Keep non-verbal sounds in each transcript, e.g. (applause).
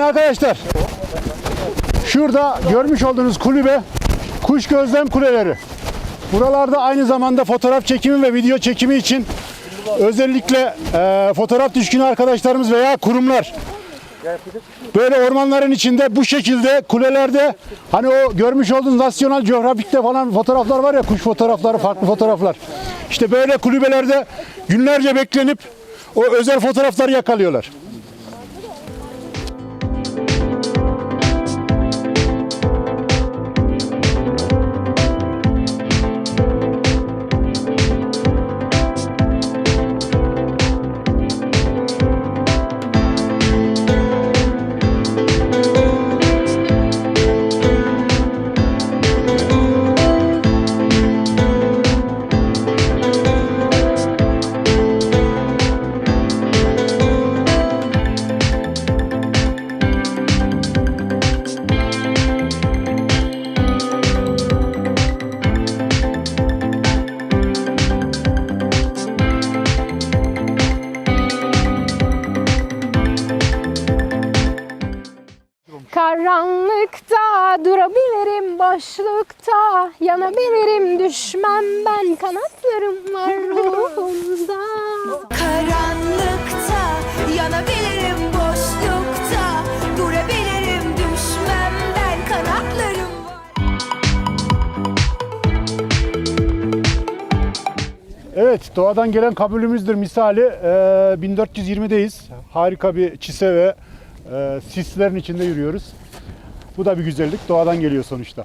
Bakın arkadaşlar. Şurada görmüş olduğunuz kulübe kuş gözlem kuleleri. Buralarda aynı zamanda fotoğraf çekimi ve video çekimi için özellikle e, fotoğraf düşkünü arkadaşlarımız veya kurumlar böyle ormanların içinde bu şekilde kulelerde hani o görmüş olduğunuz National Geographic'te falan fotoğraflar var ya kuş fotoğrafları farklı fotoğraflar. İşte böyle kulübelerde günlerce beklenip o özel fotoğrafları yakalıyorlar. Karanlıkta durabilirim boşlukta Yanabilirim düşmem ben kanatlarım var ruhumda Karanlıkta yanabilirim boşlukta Durabilirim düşmem ben kanatlarım var Evet, doğadan gelen kabulümüzdür misali. e, 1420'deyiz. Harika bir çise ve e, sislerin içinde yürüyoruz. Bu da bir güzellik. Doğadan geliyor sonuçta.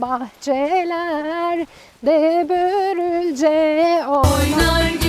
Bahçelerde börülce Oynar Oynar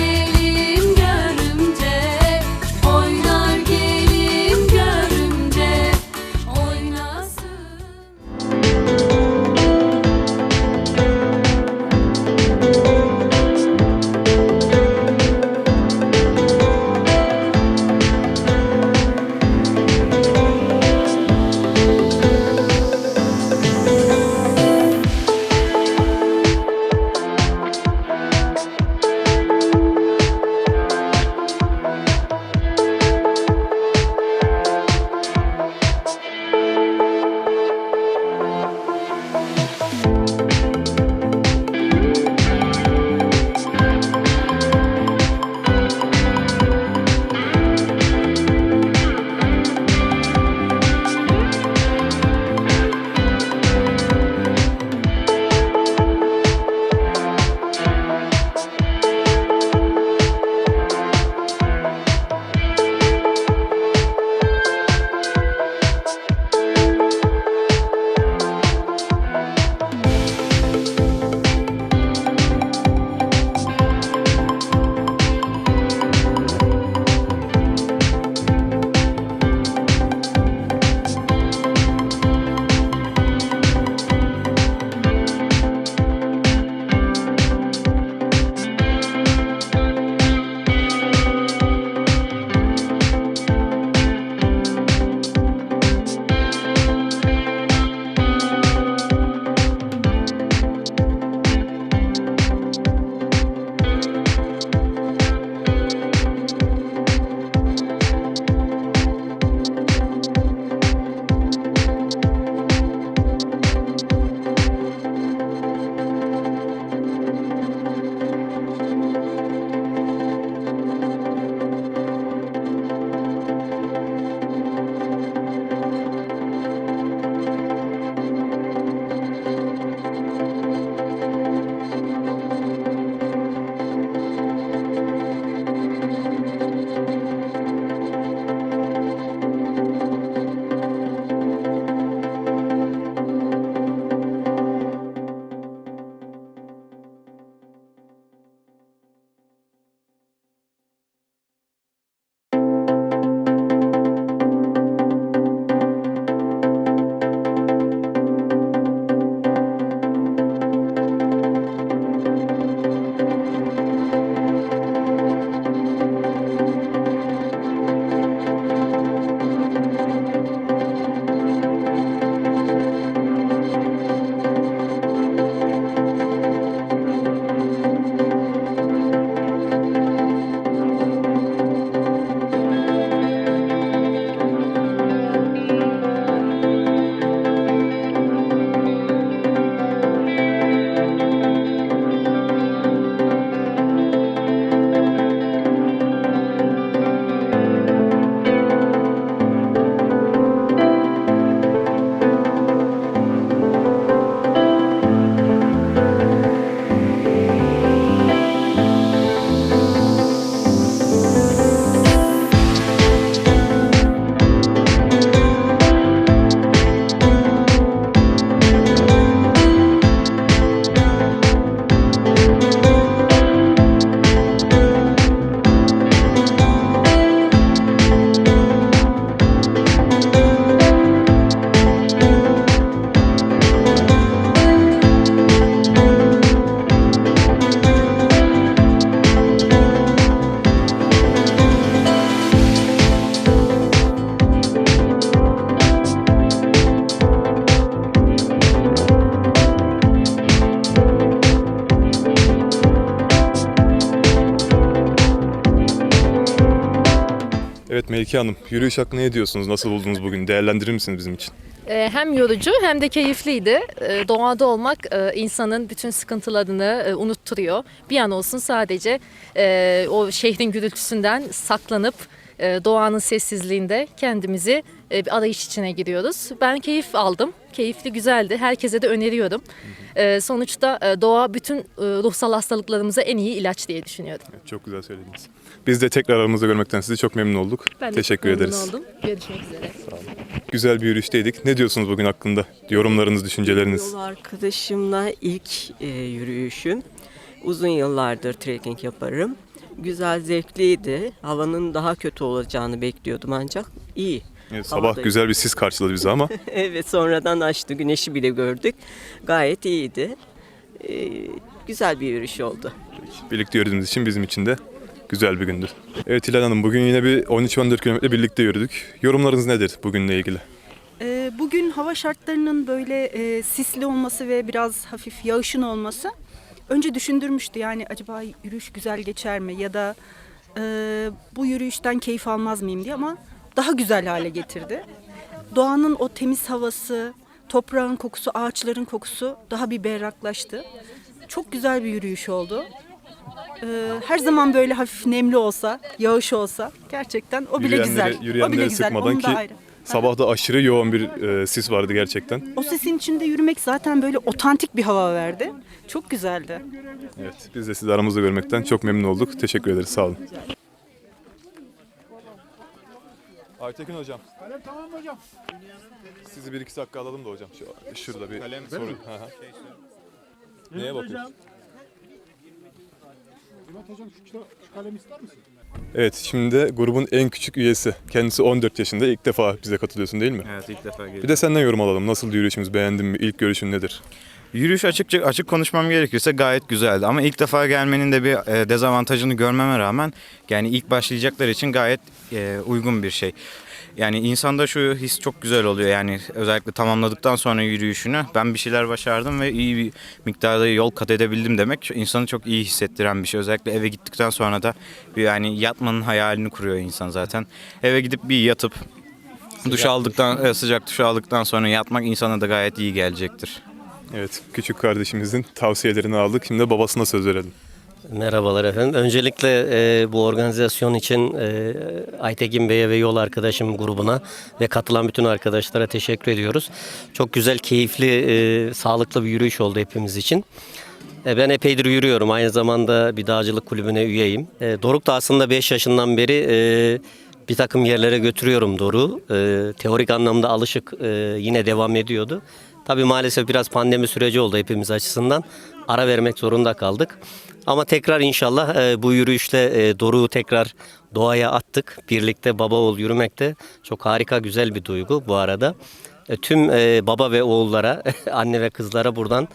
Melike Hanım, yürüyüş hakkında ne diyorsunuz? Nasıl buldunuz bugün? Değerlendirir misiniz bizim için? Ee, Hem yorucu hem de keyifliydi. Ee, Doğada olmak e, insanın bütün sıkıntılarını e, unutturuyor. Bir an olsun sadece e, o şehrin gürültüsünden saklanıp doğanın sessizliğinde kendimizi e, bir arayış içine giriyoruz. Ben keyif aldım. Keyifli, güzeldi. Herkese de öneriyorum. E, Sonuçta e, doğa bütün e, ruhsal hastalıklarımıza en iyi ilaç diye düşünüyorum. Evet, çok güzel söylediniz. Biz de tekrar aramızda görmekten sizi çok memnun olduk. Ben de Teşekkür memnun ederiz. oldum. Görüşmek üzere. Güzel bir yürüyüşteydik. Ne diyorsunuz bugün hakkında? Yorumlarınız, düşünceleriniz? Yol arkadaşımla ilk e, yürüyüşüm. Uzun yıllardır trekking yaparım. Güzel, zevkliydi. Havanın daha kötü olacağını bekliyordum ancak iyi. Evet, Hava sabah da- güzel bir sis karşıladı bizi ama (laughs) evet sonradan açtı. Güneşi bile gördük. Gayet iyiydi. E, güzel bir yürüyüş oldu. birlikte yürüdüğümüz için bizim için de güzel bir gündü. Evet Hilal Hanım, bugün yine bir 13-14 kilometre birlikte yürüdük. Yorumlarınız nedir bugünle ilgili? Ee, Bugün hava şartlarının böyle e, sisli olması ve biraz hafif yağışın olması önce düşündürmüştü. Yani acaba yürüyüş güzel geçer mi ya da e, bu yürüyüşten keyif almaz mıyım diye ama daha güzel hale getirdi. Doğanın o temiz havası, toprağın kokusu, ağaçların kokusu daha bir berraklaştı. Çok güzel bir yürüyüş oldu. Ee, her zaman böyle hafif nemli olsa, yağış olsa gerçekten o bile güzel. O bile güzel. sıkmadan Onun da ki ayrı. sabah da aşırı yoğun bir e, sis vardı gerçekten. O sesin içinde yürümek zaten böyle otantik bir hava verdi. Çok güzeldi. Evet, biz de sizi aramızda görmekten çok memnun olduk. Teşekkür ederiz, sağ olun. Aytekin hocam. Kalem tamam mı hocam? Sizi bir iki dakika alalım da hocam. Şu, şurada bir soru. Hı hı. Neye bakıyorsun? Mehmet hocam şu, kitap, şu kalem ister misin? Evet, şimdi de grubun en küçük üyesi. Kendisi 14 yaşında. İlk defa bize katılıyorsun değil mi? Evet ilk defa Bir geliyorum. de senden yorum alalım. Nasıl yürüyüşümüz? Beğendin mi? İlk görüşün nedir? Yürüyüş açıkça açık konuşmam gerekirse gayet güzeldi ama ilk defa gelmenin de bir e, dezavantajını görmeme rağmen yani ilk başlayacaklar için gayet e, uygun bir şey. Yani insanda şu his çok güzel oluyor yani özellikle tamamladıktan sonra yürüyüşünü ben bir şeyler başardım ve iyi bir miktarda yol kat edebildim demek insanı çok iyi hissettiren bir şey. Özellikle eve gittikten sonra da bir yani yatmanın hayalini kuruyor insan zaten. Eve gidip bir yatıp duş aldıktan evet, sıcak duş aldıktan sonra yatmak insana da gayet iyi gelecektir. Evet, küçük kardeşimizin tavsiyelerini aldık. Şimdi de babasına söz verelim. Merhabalar efendim. Öncelikle e, bu organizasyon için e, Aytekin Bey'e ve yol arkadaşım grubuna ve katılan bütün arkadaşlara teşekkür ediyoruz. Çok güzel, keyifli, e, sağlıklı bir yürüyüş oldu hepimiz için. E, ben epeydir yürüyorum. Aynı zamanda bir dağcılık kulübüne üyeyim. E, Doruk da aslında 5 yaşından beri e, bir takım yerlere götürüyorum Doruk'u. E, teorik anlamda alışık e, yine devam ediyordu. Tabii maalesef biraz pandemi süreci oldu hepimiz açısından. Ara vermek zorunda kaldık. Ama tekrar inşallah e, bu yürüyüşle e, Doruk'u tekrar doğaya attık. Birlikte baba oğul yürümek de çok harika güzel bir duygu bu arada. E, tüm e, baba ve oğullara, (laughs) anne ve kızlara buradan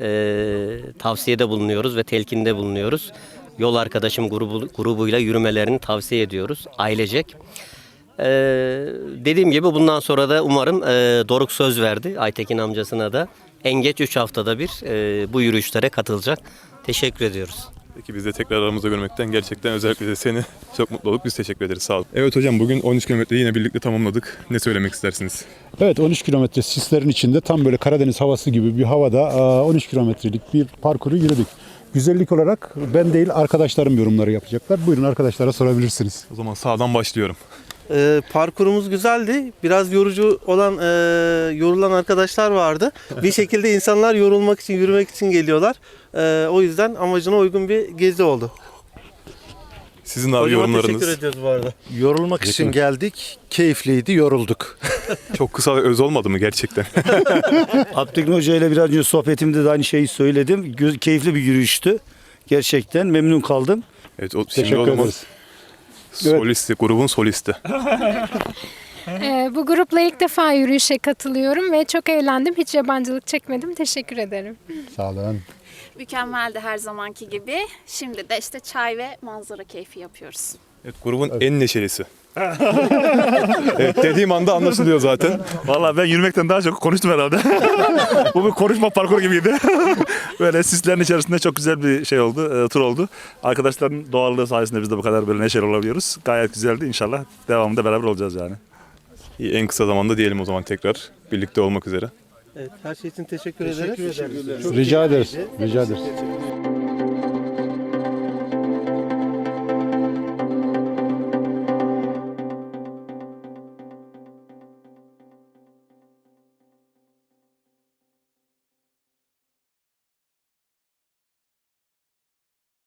e, tavsiyede bulunuyoruz ve telkinde bulunuyoruz. Yol arkadaşım grubu, grubuyla yürümelerini tavsiye ediyoruz ailecek. Ee, dediğim gibi bundan sonra da umarım e, Doruk söz verdi Aytekin amcasına da. En geç 3 haftada bir e, bu yürüyüşlere katılacak. Teşekkür ediyoruz. Peki biz de tekrar aramızda görmekten gerçekten özellikle de seni (laughs) çok mutlu olduk. Biz teşekkür ederiz. Sağ olun. Evet hocam bugün 13 kilometreyi yine birlikte tamamladık. Ne söylemek istersiniz? Evet 13 kilometre sislerin içinde tam böyle Karadeniz havası gibi bir havada aa, 13 kilometrelik bir parkuru yürüdük. Güzellik olarak ben değil arkadaşlarım yorumları yapacaklar. Buyurun arkadaşlara sorabilirsiniz. O zaman sağdan başlıyorum. Ee, parkurumuz güzeldi. Biraz yorucu olan, e, yorulan arkadaşlar vardı. Bir (laughs) şekilde insanlar yorulmak için, yürümek için geliyorlar. Ee, o yüzden amacına uygun bir gezi oldu. Sizin abi Hocama yorumlarınız. teşekkür ediyoruz bu arada. Yorulmak için geldik, keyifliydi, yorulduk. (laughs) Çok kısa ve öz olmadı mı gerçekten? (laughs) Abdülkadir Hoca ile biraz önce sohbetimde de aynı şeyi söyledim. Gö- Keyifli bir yürüyüştü. Gerçekten memnun kaldım. Evet, o, şimdi Teşekkür zaman ederiz. Evet. solisti, grubun solisti. (laughs) Ee, bu grupla ilk defa yürüyüşe katılıyorum ve çok eğlendim. Hiç yabancılık çekmedim. Teşekkür ederim. Sağ olun. Mükemmeldi her zamanki gibi. Şimdi de işte çay ve manzara keyfi yapıyoruz. Evet, grubun en neşelisi. (laughs) Evet, dediğim anda anlaşılıyor zaten. Vallahi ben yürümekten daha çok konuştum herhalde. (laughs) Bu bir konuşma parkuru gibiydi. (laughs) böyle sislerin içerisinde çok güzel bir şey oldu, e, tur oldu. Arkadaşların doğallığı sayesinde biz de bu kadar böyle neşeli olabiliyoruz. Gayet güzeldi. İnşallah devamında beraber olacağız yani. İyi, en kısa zamanda diyelim o zaman tekrar birlikte olmak üzere. Evet, her şey için teşekkür, ederiz. Rica ederiz. Rica ederiz.